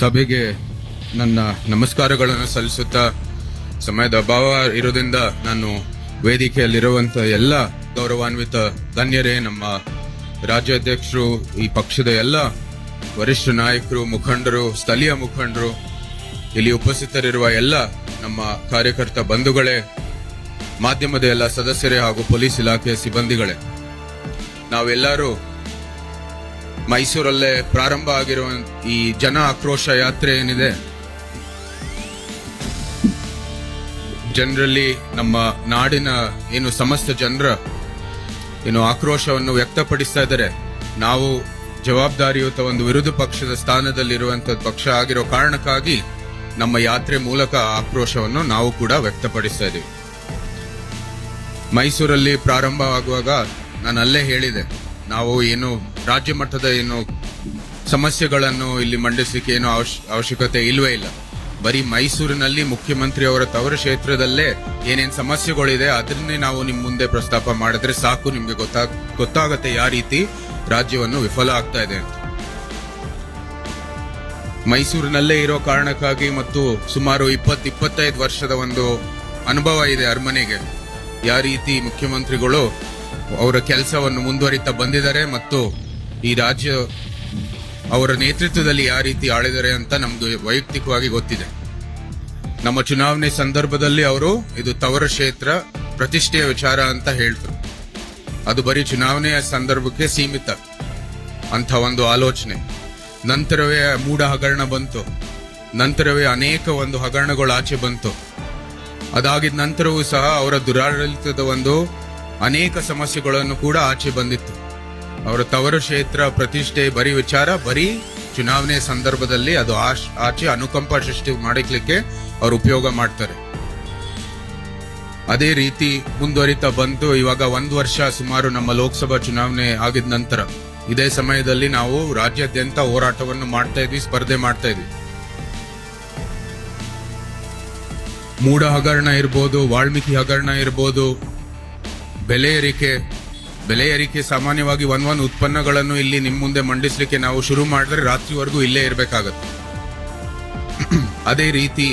ಸಭೆಗೆ ನನ್ನ ನಮಸ್ಕಾರಗಳನ್ನು ಸಲ್ಲಿಸುತ್ತಾ ಸಮಯದ ಅಭಾವ ಇರೋದ್ರಿಂದ ನಾನು ವೇದಿಕೆಯಲ್ಲಿರುವಂತ ಎಲ್ಲ ಗೌರವಾನ್ವಿತ ಗಣ್ಯರೇ ನಮ್ಮ ರಾಜ್ಯಾಧ್ಯಕ್ಷರು, ಈ ಪಕ್ಷದ ಎಲ್ಲ ವರಿಷ್ಠ ನಾಯಕರು, ಮುಖಂಡರು, ಸ್ಥಳೀಯ ಮುಖಂಡರು, ಇಲ್ಲಿ ಉಪಸ್ಥಿತರಿರುವ ಎಲ್ಲ ನಮ್ಮ ಕಾರ್ಯಕರ್ತ ಬಂಧುಗಳೇ, ಮಾಧ್ಯಮದ ಎಲ್ಲ ಸದಸ್ಯರೇ ಹಾಗೂ ಪೊಲೀಸ್ ಇಲಾಖೆಯ ಸಿಬ್ಬಂದಿಗಳೇ. ನಾವೆಲ್ಲರೂ ಮೈಸೂರಲ್ಲೇ ಪ್ರಾರಂಭ ಆಗಿರುವ ಈ ಜನ ಆಕ್ರೋಶ ಯಾತ್ರೆ ಏನಿದೆ? ಜನರಲ್ಲಿ ನಮ್ಮ ನಾಡಿನ ಏನು ಸಮಸ್ತ ಜನರ ಏನು ಆಕ್ರೋಶವನ್ನು ವ್ಯಕ್ತಪಡಿಸ್ತಾ ಇದ್ದಾರೆ. ನಾವು ಜವಾಬ್ದಾರಿಯುತ ಒಂದು ವಿರೋಧ ಪಕ್ಷದ ಸ್ಥಾನದಲ್ಲಿರುವಂತ ಪಕ್ಷ ಆಗಿರೋ ಕಾರಣಕ್ಕಾಗಿ ನಮ್ಮ ಯಾತ್ರೆ ಮೂಲಕ ಆಕ್ರೋಶವನ್ನು ನಾವು ಕೂಡ ವ್ಯಕ್ತಪಡಿಸ್ತಾ ಇದ್ದೀವಿ. ಮೈಸೂರಲ್ಲಿ ಪ್ರಾರಂಭವಾಗುವಾಗ ನಾನು ಅಲ್ಲೇ ಹೇಳಿದೆ, ನಾವು ಏನು ರಾಜ್ಯ ಮಟ್ಟದ ಏನು ಸಮಸ್ಯೆಗಳನ್ನು ಇಲ್ಲಿ ಮಂಡಿಸಲಿಕ್ಕೆ ಏನು ಅವಶ್ಯ- ಅವಶ್ಯಕತೆ ಇಲ್ಲವೇ ಇಲ್ಲ. ಬರೀ ಮೈಸೂರಿನಲ್ಲಿ ಮುಖ್ಯಮಂತ್ರಿ ಅವರ ತವರು ಕ್ಷೇತ್ರದಲ್ಲೇ ಏನೇನ್ ಸಮಸ್ಯೆಗಳಿದೆ ಅದನ್ನೇ ನಾವು ನಿಮ್ ಮುಂದೆ ಪ್ರಸ್ತಾಪ ಮಾಡಿದ್ರೆ ಸಾಕು, ನಿಮ್ಗೆ ಗೊತ್ತಾಗ ಗೊತ್ತಾಗತ್ತೆ ಯಾವ ರೀತಿ ರಾಜ್ಯವನ್ನು ವಿಫಲ ಆಗ್ತಾ ಇದೆ ಅಂತ. ಮೈಸೂರಿನಲ್ಲೇ ಇರೋ ಕಾರಣಕ್ಕಾಗಿ ಮತ್ತು ಸುಮಾರು ಇಪ್ಪತ್ ಇಪ್ಪತ್ತೈದು ವರ್ಷದ ಒಂದು ಅನುಭವ ಇದೆ ಅರಮನೆಗೆ. ಯಾವ ರೀತಿ ಮುಖ್ಯಮಂತ್ರಿಗಳು ಅವರ ಕೆಲಸವನ್ನು ಮುಂದುವರಿತಾ ಬಂದಿದ್ದಾರೆ ಮತ್ತು ಈ ರಾಜ್ಯ ಅವರ ನೇತೃತ್ವದಲ್ಲಿ ಯಾವ ರೀತಿ ಆಳಿದರೆ ಅಂತ ನಮ್ದು ವೈಯಕ್ತಿಕವಾಗಿ ಗೊತ್ತಿದೆ. ನಮ್ಮ ಚುನಾವಣೆ ಸಂದರ್ಭದಲ್ಲಿ ಅವರು ಇದು ತವರ ಕ್ಷೇತ್ರ ಪ್ರತಿಷ್ಠೆಯ ವಿಚಾರ ಅಂತ ಹೇಳ್ತಾರೆ. ಅದು ಬರೀ ಚುನಾವಣೆಯ ಸಂದರ್ಭಕ್ಕೆ ಸೀಮಿತ. ಅಂತ ಒಂದು ಆಲೋಚನೆ. ನಂತರವೇ ಮೂಢ ಹಗರಣ ಬಂತು. ನಂತರವೇ ಅನೇಕ ಒಂದು ಹಗರಣಗಳು ಆಚೆ ಬಂತು. ಅದಾಗಿದ ನಂತರವೂ ಸಹ ಅವರ ದುರಾಡಳಿತದ ಒಂದು ಅನೇಕ ಸಮಸ್ಯೆಗಳನ್ನು ಕೂಡ ಆಚೆ ಬಂದಿತ್ತು. ಅವರ ತವರು ಕ್ಷೇತ್ರ ಪ್ರತಿಷ್ಠೆ ಬರೀ ವಿಚಾರ, ಬರೀ ಚುನಾವಣೆ ಸಂದರ್ಭದಲ್ಲಿ ಅದು ಆಚೆ ಅನುಕಂಪ ಸೃಷ್ಟಿ ಮಾಡಿಕ್ಲಿಕ್ಕೆ ಅವರು ಉಪಯೋಗ ಮಾಡ್ತಾರೆ. ಅದೇ ರೀತಿ ಮುಂದುವರಿತಾ ಬಂತು ಇವಾಗ ಒಂದು ವರ್ಷ ಸುಮಾರು ನಮ್ಮ ಲೋಕಸಭಾ ಚುನಾವಣೆ ಆಗಿದ ನಂತರ, ಇದೇ ಸಮಯದಲ್ಲಿ ನಾವು ರಾಜ್ಯಾದ್ಯಂತ ಹೋರಾಟವನ್ನು ಮಾಡ್ತಾ ಇದ್ವಿ, ಸ್ಪರ್ಧೆ ಮಾಡ್ತಾ ಇದ್ವಿ. ಮೂಢ ಹಗರಣ ಇರ್ಬೋದು, ವಾಲ್ಮೀಕಿ ಹಗರಣ ಇರ್ಬೋದು, ಬೆಲೆ ಏರಿಕೆ ಬೆಲೆ ಏರಿಕೆ ಸಾಮಾನ್ಯವಾಗಿ ಒನ್ ಒನ್ ಉತ್ಪನ್ನಗಳನ್ನು ಇಲ್ಲಿ ನಿಮ್ಮ ಮುಂದೆ ಮಂಡಿಸಲಿಕ್ಕೆ ನಾವು ಶುರು ಮಾಡಿದ್ರೆ ರಾತ್ರಿವರೆಗೂ ಇಲ್ಲೇ ಇರಬೇಕಾಗತ್ತೆ. ಅದೇ ರೀತಿ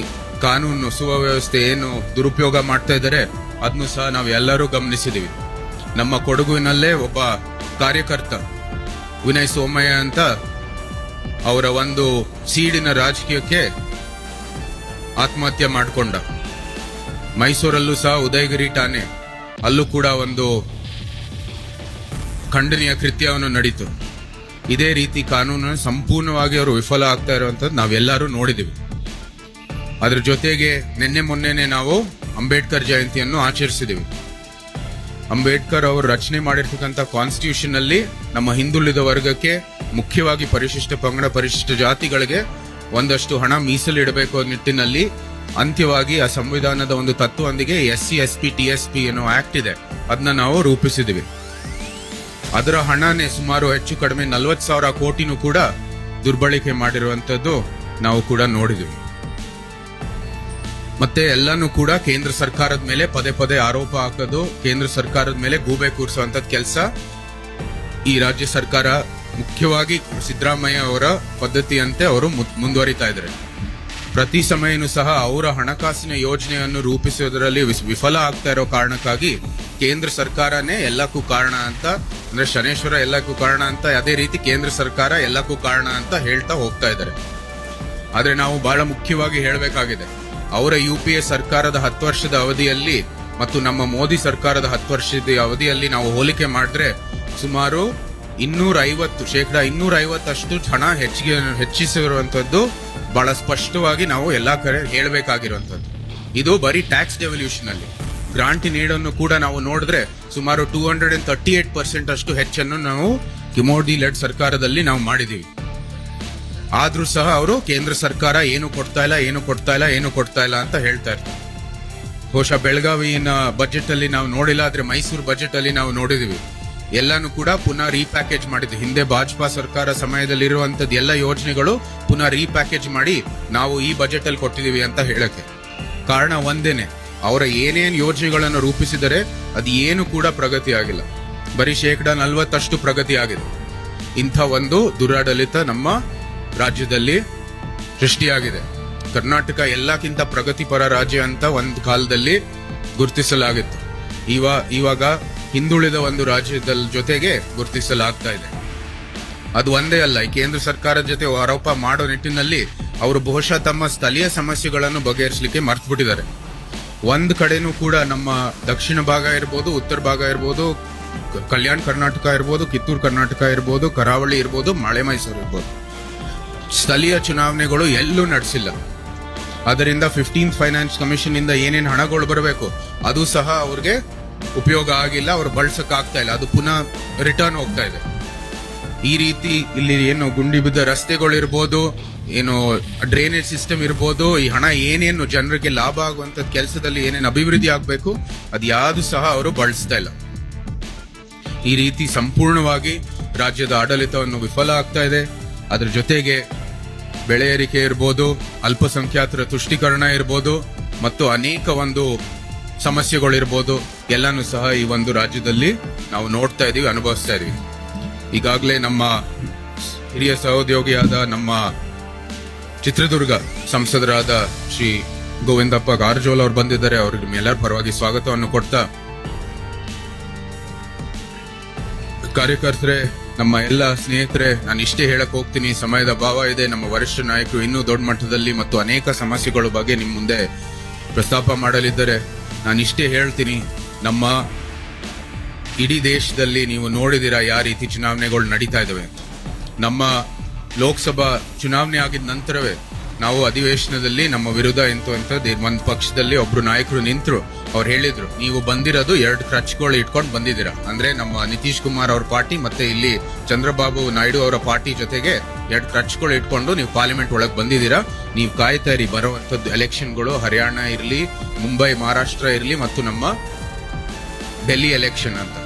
ಕಾನೂನು ಸುವ್ಯವಸ್ಥೆ ಏನು ದುರುಪಯೋಗ ಮಾಡ್ತಾ ಇದ್ದಾರೆ ಅದನ್ನು ಸಹ ನಾವು ಎಲ್ಲರೂ ಗಮನಿಸಿದೀವಿ. ನಮ್ಮ ಕೊಡಗುವಿನಲ್ಲೇ ಒಬ್ಬ ಕಾರ್ಯಕರ್ತ ವಿನಯ್ ಸೋಮಯ್ಯ ಅಂತ ಅವರ ಒಂದು ಸೀಡಿನ ರಾಜಕೀಯಕ್ಕೆ ಆತ್ಮಹತ್ಯೆ ಮಾಡಿಕೊಂಡ. ಮೈಸೂರಲ್ಲೂ ಸಹ ಉದಯಗಿರಿ ಠಾಣೆ, ಅಲ್ಲೂ ಕೂಡ ಒಂದು ಖಂಡನೀಯ ಕೃತ್ಯವನ್ನು ನಡೀತು. ಇದೇ ರೀತಿ ಕಾನೂನು ಸಂಪೂರ್ಣವಾಗಿ ಅವರು ವಿಫಲ ಆಗ್ತಾ ಇರುವಂತದ್ದು ನಾವೆಲ್ಲರೂ ನೋಡಿದ್ದೀವಿ ಅದರ ಜೊತೆಗೆ ನಿನ್ನೆ ಮೊನ್ನೆನೆ ನಾವು ಅಂಬೇಡ್ಕರ್ ಜಯಂತಿಯನ್ನು ಆಚರಿಸಿದ್ದೀವಿ ಅಂಬೇಡ್ಕರ್ ಅವರು ರಚನೆ ಮಾಡಿರ್ತಕ್ಕಂಥ ಕಾನ್ಸ್ಟಿಟ್ಯೂಷನ್ ಅಲ್ಲಿ ನಮ್ಮ ಹಿಂದುಳಿದ ವರ್ಗಕ್ಕೆ ಮುಖ್ಯವಾಗಿ ಪರಿಶಿಷ್ಟ ಪಂಗಡ ಪರಿಶಿಷ್ಟ ಜಾತಿಗಳಿಗೆ ಒಂದಷ್ಟು ಹಣ ಮೀಸಲಿಡಬೇಕು ಅನ್ನೋ ನಿಟ್ಟಿನಲ್ಲಿ ಅಂತ್ಯವಾಗಿ ಆ ಸಂವಿಧಾನದ ಒಂದು ತತ್ವದೊಂದಿಗೆ S C S P T S P ಅನ್ನೋ ಆಕ್ಟ್ ಇದೆ. ಅದನ್ನ ನಾವು ರೂಪಿಸಿದ್ವಿ. ಅದರ ಹಣನೇ ಸುಮಾರು ಹೆಚ್ಚು ಕಡಿಮೆ ನಲವತ್ತು ಸಾವಿರ ಕೋಟಿನೂ ಕೂಡ ದುರ್ಬಳಕೆ ಮಾಡಿರುವಂಥದ್ದು ನಾವು ಕೂಡ ನೋಡಿದ್ವಿ. ಮತ್ತೆ ಎಲ್ಲಾನು ಕೂಡ ಕೇಂದ್ರ ಸರ್ಕಾರದ ಮೇಲೆ ಪದೇ ಪದೇ ಆರೋಪ ಹಾಕೋದು, ಕೇಂದ್ರ ಸರ್ಕಾರದ ಮೇಲೆ ಗೂಬೆ ಕೂರಿಸುವಂತ ಕೆಲಸ. ಈ ರಾಜ್ಯ ಸರ್ಕಾರ ಮುಖ್ಯವಾಗಿ ಸಿದ್ದರಾಮಯ್ಯ ಅವರ ಪದ್ಧತಿಯಂತೆ ಅವರು ಮುಂದುವರಿತಾ ಇದ್ದಾರೆ. ಪ್ರತಿ ಸಮಯನೂ ಸಹ ಅವರ ಹಣಕಾಸಿನ ಯೋಜನೆಯನ್ನು ರೂಪಿಸುವುದರಲ್ಲಿ ವಿಫಲ ಆಗ್ತಾ ಇರೋ ಕಾರಣಕ್ಕಾಗಿ ಕೇಂದ್ರ ಸರ್ಕಾರನೇ ಎಲ್ಲಕ್ಕೂ ಕಾರಣ ಅಂತ, ಅಂದ್ರೆ ಶನೇಶ್ವರ ಎಲ್ಲಕ್ಕೂ ಕಾರಣ ಅಂತ, ಅದೇ ರೀತಿ ಕೇಂದ್ರ ಸರ್ಕಾರ ಎಲ್ಲಕ್ಕೂ ಕಾರಣ ಅಂತ ಹೇಳ್ತಾ ಹೋಗ್ತಾ ಇದ್ದಾರೆ. ಆದ್ರೆ ನಾವು ಬಹಳ ಮುಖ್ಯವಾಗಿ ಹೇಳಬೇಕಾಗಿದೆ, ಅವರ ಯು ಪಿ ಎ ಸರ್ಕಾರದ ಹತ್ತು ವರ್ಷದ ಅವಧಿಯಲ್ಲಿ ಮತ್ತು ನಮ್ಮ ಮೋದಿ ಸರ್ಕಾರದ ಹತ್ತು ವರ್ಷದ ಅವಧಿಯಲ್ಲಿ ನಾವು ಹೋಲಿಕೆ ಮಾಡಿದ್ರೆ ಸುಮಾರು ಇನ್ನೂರ ಐವತ್ತು ಶೇಕಡ ಇನ್ನೂರ ಐವತ್ತಷ್ಟು ಹಣ ಹೆಚ್ಚಿಗೆ ಹೆಚ್ಚಿಸಿರುವಂತದ್ದು ಬಹಳ ಸ್ಪಷ್ಟವಾಗಿ ನಾವು ಎಲ್ಲ ಕಡೆ ಹೇಳಬೇಕಾಗಿರುವಂತದ್ದು ಇದು ಬರೀ ಟ್ಯಾಕ್ಸ್ ಡೆವಲ್ಯೂಷನ್ ಅಲ್ಲಿ. ಗ್ರಾಂಟ್ ನೀಡನ್ನು ಕೂಡ ನಾವು ನೋಡಿದ್ರೆ ಸುಮಾರು two hundred and thirty eight percent ಅಷ್ಟು ಹೆಚ್ಚನ್ನು ನಾವು ಕಿಮೋಡಿ ಲೆಡ್ ಸರ್ಕಾರದಲ್ಲಿ ನಾವು ಮಾಡಿದೀವಿ. ಆದ್ರೂ ಸಹ ಅವರು ಕೇಂದ್ರ ಸರ್ಕಾರ ಏನು ಕೊಡ್ತಾ ಇಲ್ಲ, ಏನು ಕೊಡ್ತಾ ಇಲ್ಲ, ಏನು ಕೊಡ್ತಾ ಇಲ್ಲ ಅಂತ ಹೇಳ್ತಾ ಇರ್ತಾರೆ. ಬಹುಶಃ ಬೆಳಗಾವಿನ ಬಜೆಟ್ ಅಲ್ಲಿ ನಾವು ನೋಡಿಲ್ಲ, ಆದ್ರೆ ಮೈಸೂರು ಬಜೆಟ್ ಅಲ್ಲಿ ನಾವು ನೋಡಿದೀವಿ. ಎಲ್ಲಾನು ಕೂಡ ಪುನಃ ರೀಪ್ಯಾಕೇಜ್ ಮಾಡಿದ್ವಿ ಹಿಂದೆ ಭಾಜಪಾ ಸರ್ಕಾರ ಸಮಯದಲ್ಲಿ ಇರುವಂತದ್ದು ಎಲ್ಲ ಯೋಜನೆಗಳು ಪುನಃ ರೀಪ್ಯಾಕೇಜ್ ಮಾಡಿ ನಾವು ಈ ಬಜೆಟ್ ಅಲ್ಲಿ ಕೊಟ್ಟಿದೀವಿ ಅಂತ ಹೇಳಕ್ಕೆ. ಕಾರಣ ಒಂದೇನೆ ಅವರ ಏನೇನು ಯೋಜನೆಗಳನ್ನು ರೂಪಿಸಿದರೆ ಅದು ಏನು ಕೂಡ ಪ್ರಗತಿ ಆಗಿಲ್ಲ. ಬರೀ ಶೇಕಡ ನಲವತ್ತಷ್ಟು ಪ್ರಗತಿ ಆಗಿದೆ. ಇಂಥ ಒಂದು ದುರಾಡಳಿತ ನಮ್ಮ ರಾಜ್ಯದಲ್ಲಿ ಸೃಷ್ಟಿಯಾಗಿದೆ. ಕರ್ನಾಟಕ ಎಲ್ಲಕ್ಕಿಂತ ಪ್ರಗತಿಪರ ರಾಜ್ಯ ಅಂತ ಒಂದು ಕಾಲದಲ್ಲಿ ಗುರುತಿಸಲಾಗಿತ್ತು. ಇವ, ಇವಾಗ ಹಿಂದುಳಿದ ಒಂದು ರಾಜ್ಯದ ಜೊತೆಗೆ ಗುರುತಿಸಲಾಗ್ತಾ ಇದೆ. ಅದು ಒಂದೇ ಅಲ್ಲ, ಈ ಕೇಂದ್ರ ಸರ್ಕಾರದ ಜೊತೆ ಆರೋಪ ಮಾಡೋ ನಿಟ್ಟಿನಲ್ಲಿ ಅವರು ಬಹುಶಃ ತಮ್ಮ ಸ್ಥಳೀಯ ಸಮಸ್ಯೆಗಳನ್ನು ಬಗೆಹರಿಸಲಿಕ್ಕೆ ಮರ್ತು ಬಿಟ್ಟಿದ್ದಾರೆ ಒಂದ್ ಕಡೆನೂ ಕೂಡ ನಮ್ಮ ದಕ್ಷಿಣ ಭಾಗ ಇರ್ಬೋದು, ಉತ್ತರ ಭಾಗ ಇರ್ಬೋದು, ಕಲ್ಯಾಣ ಕರ್ನಾಟಕ ಇರ್ಬೋದು, ಕಿತ್ತೂರು ಕರ್ನಾಟಕ ಇರ್ಬೋದು, ಕರಾವಳಿ ಇರ್ಬೋದು ಮಳೆ ಮೈಸೂರು ಇರ್ಬೋದು. ಸ್ಥಳೀಯ ಚುನಾವಣೆಗಳು ಎಲ್ಲೂ ನಡೆಸಿಲ್ಲ. ಅದರಿಂದ ಫಿಫ್ಟೀನ್ ಫೈನಾನ್ಸ್ ಕಮಿಷನ್ ಇಂದ ಏನೇನು ಹಣಗಳು ಬರಬೇಕು, ಅದು ಸಹ ಅವ್ರಿಗೆ ಉಪಯೋಗ ಆಗಿಲ್ಲ, ಅವ್ರು ಬಳಸಕ್ ಆಗ್ತಾ ಇಲ್ಲ, ಅದು ಪುನಃ ರಿಟರ್ನ್ ಹೋಗ್ತಾ ಇದೆ. ಈ ರೀತಿ ಇಲ್ಲಿ ಏನು ಗುಂಡಿ ಬಿದ್ದ ರಸ್ತೆಗಳು ಇರ್ಬೋದು ಏನು ಡ್ರೈನೇಜ್ ಸಿಸ್ಟಮ್ ಇರ್ಬೋದು, ಈ ಹಣ ಏನೇನು ಜನರಿಗೆ ಲಾಭ ಆಗುವಂತ ಕೆಲಸದಲ್ಲಿ ಏನೇನು ಅಭಿವೃದ್ಧಿ ಆಗಬೇಕು, ಅದು ಯಾವುದು ಸಹ ಅವರು ಬಳಸ್ತಾ ಇಲ್ಲ. ಈ ರೀತಿ ಸಂಪೂರ್ಣವಾಗಿ ರಾಜ್ಯದ ಆಡಳಿತವನ್ನು ವಿಫಲ ಆಗ್ತಾ ಇದೆ. ಅದ್ರ ಜೊತೆಗೆ ಬೆಳೆ ಏರಿಕೆ ಇರ್ಬೋದು, ಅಲ್ಪಸಂಖ್ಯಾತರ ತುಷ್ಟೀಕರಣ ಇರ್ಬೋದು, ಮತ್ತು ಅನೇಕ ಒಂದು ಸಮಸ್ಯೆಗಳಿರ್ಬೋದು ಎಲ್ಲಾನು ಸಹ ಈ ಒಂದು ರಾಜ್ಯದಲ್ಲಿ ನಾವು ನೋಡ್ತಾ ಇದೀವಿ, ಅನುಭವಿಸ್ತಾ ಇದೀವಿ. ಈಗಾಗಲೇ ನಮ್ಮ ಹಿರಿಯ ಸಹೋದ್ಯೋಗಿಯಾದ ನಮ್ಮ ಚಿತ್ರದುರ್ಗ ಸಂಸದರಾದ ಶ್ರೀ ಗೋವಿಂದಪ್ಪ ಕಾರಜೋಳ ಅವರು ಬಂದಿದ್ದಾರೆ. ಅವರಿಗೆ ಎಲ್ಲರ ಪರವಾಗಿ ಸ್ವಾಗತವನ್ನು ಕೊಡ್ತಾ ಕಾರ್ಯಕರ್ತರೆ, ನಮ್ಮ ಎಲ್ಲ ಸ್ನೇಹಿತರೆ, ನಾನು ಇಷ್ಟೇ ಹೇಳಕ್ ಹೋಗ್ತೀನಿ. ಸಮಯದ ಭಾವ ಇದೆ. ನಮ್ಮ ವರಿಷ್ಠ ನಾಯಕರು ಇನ್ನೂ ದೊಡ್ಡ ಮಟ್ಟದಲ್ಲಿ ಮತ್ತು ಅನೇಕ ಸಮಸ್ಯೆಗಳ ಬಗ್ಗೆ ನಿಮ್ಮ ಮುಂದೆ ಪ್ರಸ್ತಾಪ ಮಾಡಲಿದ್ದಾರೆ. ನಾನು ಇಷ್ಟೇ ಹೇಳ್ತೀನಿ, ನಮ್ಮ ಇಡೀ ದೇಶದಲ್ಲಿ ನೀವು ನೋಡಿದಿರ ಯಾವ ರೀತಿ ಚುನಾವಣೆಗಳು ನಡೀತಾ ಇದಾವೆ. ನಮ್ಮ ಲೋಕಸಭಾ ಚುನಾವಣೆ ಆಗಿದ ನಂತರವೇ ನಾವು ಅಧಿವೇಶನದಲ್ಲಿ ನಮ್ಮ ವಿರುದ್ಧ ಎಂತು ಅಂತ ಒಂದು ಪಕ್ಷದಲ್ಲಿ ಒಬ್ರು ನಾಯಕರು ನಿಂತರು. ಅವ್ರು ಹೇಳಿದ್ರು, ನೀವು ಬಂದಿರೋದು ಎರಡು ಕ್ರಚ್ಗಳು ಇಟ್ಕೊಂಡು ಬಂದಿದ್ದೀರಾ? ಅಂದ್ರೆ ನಮ್ಮ ನಿತೀಶ್ ಕುಮಾರ್ ಅವ್ರ ಪಾರ್ಟಿ ಮತ್ತೆ ಇಲ್ಲಿ ಚಂದ್ರಬಾಬು ನಾಯ್ಡು ಅವರ ಪಾರ್ಟಿ ಜೊತೆಗೆ ಎರಡು ಕ್ರಚ್ಗಳು ಇಟ್ಕೊಂಡು ನೀವು ಪಾರ್ಲಿಮೆಂಟ್ ಒಳಗೆ ಬಂದಿದ್ದೀರಾ? ನೀವು ಕಾಯ್ತಾ ಇರಿ ಬರುವಂತದ್ದು ಎಲೆಕ್ಷನ್ಗಳು ಹರಿಯಾಣ ಇರಲಿ, ಮುಂಬೈ, ಮಹಾರಾಷ್ಟ್ರ ಇರಲಿ ಮತ್ತು ನಮ್ಮ ಡೆಲ್ಲಿ ಎಲೆಕ್ಷನ್ ಅಂತ.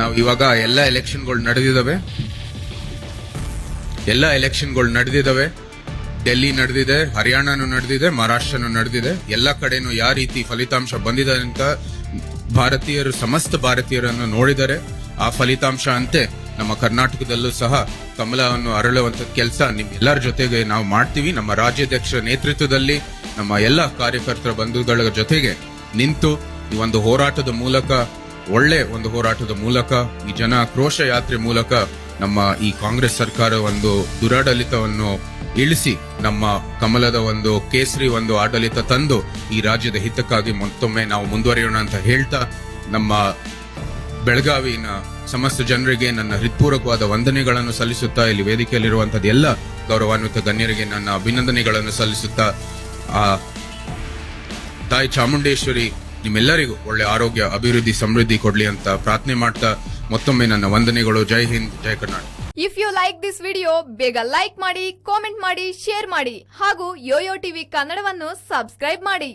ನಾವು ಇವಾಗ ಎಲ್ಲ ಎಲೆಕ್ಷನ್ಗಳು ನಡೆದಿದ್ದಾವೆ. ಎಲ್ಲ ಎಲೆಕ್ಷನ್ಗಳು ನಡೆದಿದ್ದಾವೆ. ಡೆಲ್ಲಿ ನಡೆದಿದೆ, ಹರಿಯಾಣನೂ ನಡೆದಿದೆ, ಮಹಾರಾಷ್ಟ್ರನೂ ನಡೆದಿದೆ. ಎಲ್ಲ ಕಡೆನೂ ಯಾವ ರೀತಿ ಫಲಿತಾಂಶ ಬಂದಿದೆ ಅಂತ ಭಾರತೀಯರು, ಸಮಸ್ತ ಭಾರತೀಯರನ್ನು ನೋಡಿದರೆ ಆ ಫಲಿತಾಂಶ ಅಂತೆ ನಮ್ಮ ಕರ್ನಾಟಕದಲ್ಲೂ ಸಹ ಕಮಲವನ್ನು ಅರಳುವಂತ ಕೆಲಸ ನಿಮ್ಮೆಲ್ಲರ ಜೊತೆಗೆ ನಾವು ಮಾಡ್ತೀವಿ. ನಮ್ಮ ರಾಜ್ಯಾಧ್ಯಕ್ಷರ ನೇತೃತ್ವದಲ್ಲಿ ನಮ್ಮ ಎಲ್ಲ ಕಾರ್ಯಕರ್ತರ ಬಂಧುಗಳ ಜೊತೆಗೆ ನಿಂತು ಈ ಒಂದು ಹೋರಾಟದ ಮೂಲಕ, ಒಳ್ಳೆ ಒಂದು ಹೋರಾಟದ ಮೂಲಕ, ಈ ಜನ ಆಕ್ರೋಶ ಯಾತ್ರೆ ಮೂಲಕ ನಮ್ಮ ಈ ಕಾಂಗ್ರೆಸ್ ಸರ್ಕಾರ ಒಂದು ದುರಾಡಳಿತವನ್ನು ಇಳಿಸಿ, ನಮ್ಮ ಕಮಲದ ಒಂದು ಕೇಸರಿ ಒಂದು ಆಡಳಿತ ತಂದು ಈ ರಾಜ್ಯದ ಹಿತಕ್ಕಾಗಿ ಮತ್ತೊಮ್ಮೆ ನಾವು ಮುಂದುವರಿಯೋಣ ಅಂತ ಹೇಳ್ತಾ, ನಮ್ಮ ಬೆಳಗಾವಿನ ಸಮಸ್ತ ಜನರಿಗೆ ನನ್ನ ಹೃತ್ಪೂರ್ವಕವಾದ ವಂದನೆಗಳನ್ನು ಸಲ್ಲಿಸುತ್ತಾ, ಇಲ್ಲಿ ವೇದಿಕೆಯಲ್ಲಿರುವಂಥದ್ದು ಎಲ್ಲ ಗೌರವಾನ್ವಿತ ಗಣ್ಯರಿಗೆ ನನ್ನ ಅಭಿನಂದನೆಗಳನ್ನು ಸಲ್ಲಿಸುತ್ತಾ, ಆ ತಾಯಿ ಚಾಮುಂಡೇಶ್ವರಿ ನಿಮ್ಮೆಲ್ಲರಿಗೂ ಒಳ್ಳೆ ಆರೋಗ್ಯ, ಅಭಿವೃದ್ಧಿ, ಸಮೃದ್ಧಿ ಕೊಡಲಿ ಅಂತ ಪ್ರಾರ್ಥನೆ ಮಾಡ್ತಾ ಮತ್ತೊಮ್ಮೆ ನನ್ನ ವಂದನೆಗಳು. Jai Hind, Jai Karnataka. If you like this video ಬೇಗ ಲೈಕ್ ಮಾಡಿ ಕಾಮೆಂಟ್ ಮಾಡಿ ಶೇರ್ ಮಾಡಿ ಹಾಗೂ ಯೋಯೋ ಟಿವಿ ಕನ್ನಡವನ್ನು ಸಬ್ಸ್ಕ್ರೈಬ್ ಮಾಡಿ.